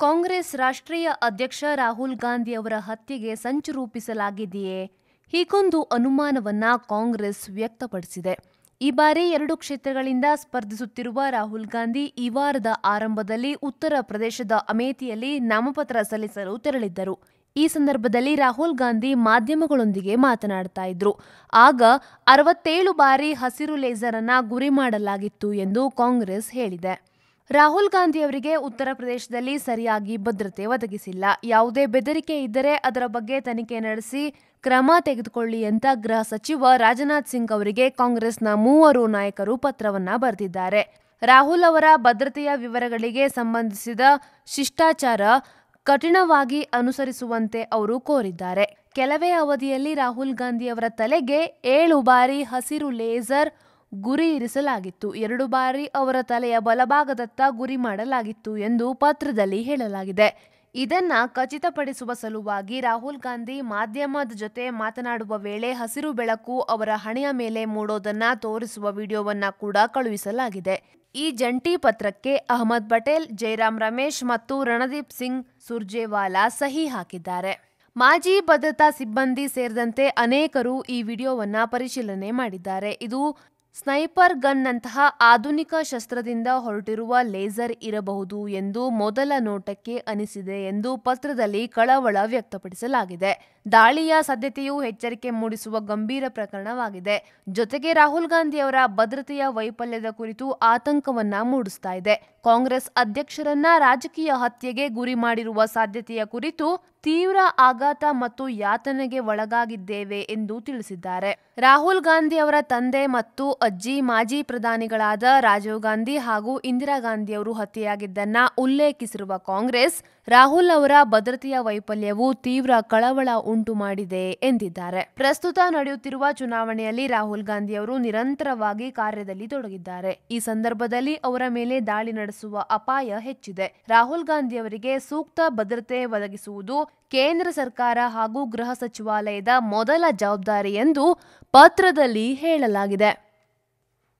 ಕಾಂಗ್ರೆಸ್ ರಾಷ್ಟ್ರೀಯ ಅಧ್ಯಕ್ಷ ರಾಹುಲ್ ಗಾಂಧಿ ಅವರ ಹತ್ಯೆಗೆ ಸಂಚು ರೂಪಿಸಲಾಗಿದೆಯೇ? ಹೀಗೊಂದು ಅನುಮಾನವನ್ನ ಕಾಂಗ್ರೆಸ್ ವ್ಯಕ್ತಪಡಿಸಿದೆ. ಈ ಬಾರಿ ಎರಡು ಕ್ಷೇತ್ರಗಳಿಂದ ಸ್ಪರ್ಧಿಸುತ್ತಿರುವ ರಾಹುಲ್ ಗಾಂಧಿ ಈ ವಾರದ ಆರಂಭದಲ್ಲಿ ಉತ್ತರ ಪ್ರದೇಶದ ಅಮೇಥಿಯಲ್ಲಿ ನಾಮಪತ್ರ ಸಲ್ಲಿಸಲು ತೆರಳಿದ್ದರು. ಈ ಸಂದರ್ಭದಲ್ಲಿ ರಾಹುಲ್ ಗಾಂಧಿ ಮಾಧ್ಯಮಗಳೊಂದಿಗೆ ಮಾತನಾಡ್ತಾ ಇದ್ರು. ಆಗ ಅರವತ್ತೇಳು ಬಾರಿ ಹಸಿರು ಲೇಸರ್ ಅನ್ನ ಗುರಿ ಮಾಡಲಾಗಿತ್ತು ಎಂದು ಕಾಂಗ್ರೆಸ್ ಹೇಳಿದೆ. ರಾಹುಲ್ ಗಾಂಧಿ ಅವರಿಗೆ ಉತ್ತರ ಪ್ರದೇಶದಲ್ಲಿ ಸರಿಯಾಗಿ ಭದ್ರತೆ ಒದಗಿಸಿಲ್ಲ. ಯಾವುದೇ ಬೆದರಿಕೆ ಇದ್ದರೆ ಅದರ ಬಗ್ಗೆ ತನಿಖೆ ನಡೆಸಿ ಕ್ರಮ ತೆಗೆದುಕೊಳ್ಳಿ ಅಂತ ಗೃಹ ಸಚಿವ ರಾಜನಾಥ್ ಸಿಂಗ್ ಅವರಿಗೆ ಕಾಂಗ್ರೆಸ್ನ ಮೂವರು ನಾಯಕರು ಪತ್ರವನ್ನ ಬರೆದಿದ್ದಾರೆ. ರಾಹುಲ್ ಅವರ ಭದ್ರತೆಯ ವಿವರಗಳಿಗೆ ಸಂಬಂಧಿಸಿದ ಶಿಷ್ಟಾಚಾರ ಕಠಿಣವಾಗಿ ಅನುಸರಿಸುವಂತೆ ಅವರು ಕೋರಿದ್ದಾರೆ. ಕೆಲವೇ ಅವಧಿಯಲ್ಲಿ ರಾಹುಲ್ ಗಾಂಧಿ ಅವರ ತಲೆಗೆ ಏಳು ಬಾರಿ ಹಸಿರು ಲೇಸರ್ ಗುರಿ ಇರಿಸಲಾಗಿತ್ತು ಎರಡು ಬಾರಿ ಅವರ ತಲೆಯ ಬಲಭಾಗದತ್ತ ಗುರಿ ಮಾಡಲಾಗಿತ್ತು ಎಂದು ಪತ್ರದಲ್ಲಿ ಹೇಳಲಾಗಿದೆ. ಇದನ್ನ ಖಚಿತಪಡಿಸುವ ಸಲುವಾಗಿ ರಾಹುಲ್ ಗಾಂಧಿ ಮಾಧ್ಯಮದ ಜೊತೆ ಮಾತನಾಡುವ ವೇಳೆ ಹಸಿರು ಬೆಳಕು ಅವರ ಹಣೆಯ ಮೇಲೆ ಮೂಡೋದನ್ನ ತೋರಿಸುವ ವಿಡಿಯೋವನ್ನ ಕೂಡ ಕಳುಹಿಸಲಾಗಿದೆ. ಈ ಜಂಟಿ ಪತ್ರಕ್ಕೆ ಅಹಮದ್ ಪಟೇಲ್, ಜೈರಾಮ್ ರಮೇಶ್ ಮತ್ತು ರಣದೀಪ್ ಸಿಂಗ್ ಸುರ್ಜೇವಾಲಾ ಸಹಿ ಹಾಕಿದ್ದಾರೆ. ಮಾಜಿ ಭದ್ರತಾ ಸಿಬ್ಬಂದಿ ಸೇರಿದಂತೆ ಅನೇಕರು ಈ ವಿಡಿಯೋವನ್ನ ಪರಿಶೀಲನೆ ಮಾಡಿದ್ದಾರೆ. ಇದು ಸ್ನೈಪರ್ ಗನ್ನಂತಹ ಆಧುನಿಕ ಶಸ್ತ್ರದಿಂದ ಹೊರಟಿರುವ ಲೇಸರ್ ಇರಬಹುದು ಎಂದು ಮೊದಲ ನೋಟಕ್ಕೆ ಅನಿಸಿದೆ ಎಂದು ಪತ್ರದಲ್ಲಿ ಕಳವಳ ವ್ಯಕ್ತಪಡಿಸಲಾಗಿದೆ. ದಾಳಿಯ ಸಾಧ್ಯತೆಯು ಎಚ್ಚರಿಕೆ ಮೂಡಿಸುವ ಗಂಭೀರ ಪ್ರಕರಣವಾಗಿದೆ. ಜೊತೆಗೆ ರಾಹುಲ್ ಗಾಂಧಿ ಅವರ ಭದ್ರತೆಯ ವೈಫಲ್ಯದ ಕುರಿತು ಆತಂಕವನ್ನ ಮೂಡಿಸ್ತಾ ಇದೆ. ಕಾಂಗ್ರೆಸ್ ಅಧ್ಯಕ್ಷರನ್ನ ರಾಜಕೀಯ ಹತ್ಯೆಗೆ ಗುರಿ ಮಾಡಿರುವ ಸಾಧ್ಯತೆಯ ಕುರಿತು ತೀವ್ರ ಆಘಾತ ಮತ್ತು ಯಾತನೆಗೆ ಒಳಗಾಗಿದ್ದೇವೆ ಎಂದು ತಿಳಿಸಿದ್ದಾರೆ. ರಾಹುಲ್ ಗಾಂಧಿ ಅವರ ತಂದೆ ಮತ್ತು ಅಜ್ಜಿ, ಮಾಜಿ ಪ್ರಧಾನಿಗಳಾದ ರಾಜೀವ್ ಗಾಂಧಿ ಹಾಗೂ ಇಂದಿರಾ ಗಾಂಧಿ ಅವರು ಹತ್ಯೆಯಾಗಿದ್ದನ್ನ ಉಲ್ಲೇಖಿಸಿರುವ ಕಾಂಗ್ರೆಸ್, ರಾಹುಲ್ ಅವರ ಭದ್ರತೆಯ ವೈಫಲ್ಯವು ತೀವ್ರ ಕಳವಳ ಉಂಟು ಮಾಡಿದೆ ಎಂದಿದ್ದಾರೆ. ಪ್ರಸ್ತುತ ನಡೆಯುತ್ತಿರುವ ಚುನಾವಣೆಯಲ್ಲಿ ರಾಹುಲ್ ಗಾಂಧಿ ಅವರು ನಿರಂತರವಾಗಿ ಕಾರ್ಯದಲ್ಲಿ ತೊಡಗಿದ್ದಾರೆ. ಈ ಸಂದರ್ಭದಲ್ಲಿ ಅವರ ಮೇಲೆ ದಾಳಿ ನಡೆಸುವ ಅಪಾಯ ಹೆಚ್ಚಿದೆ. ರಾಹುಲ್ ಗಾಂಧಿ ಅವರಿಗೆ ಸೂಕ್ತ ಭದ್ರತೆ ಒದಗಿಸುವುದು ಕೇಂದ್ರ ಸರ್ಕಾರ ಹಾಗೂ ಗೃಹ ಸಚಿವಾಲಯದ ಮೊದಲ ಜವಾಬ್ದಾರಿ ಎಂದು ಪತ್ರದಲ್ಲಿ ಹೇಳಲಾಗಿದೆ.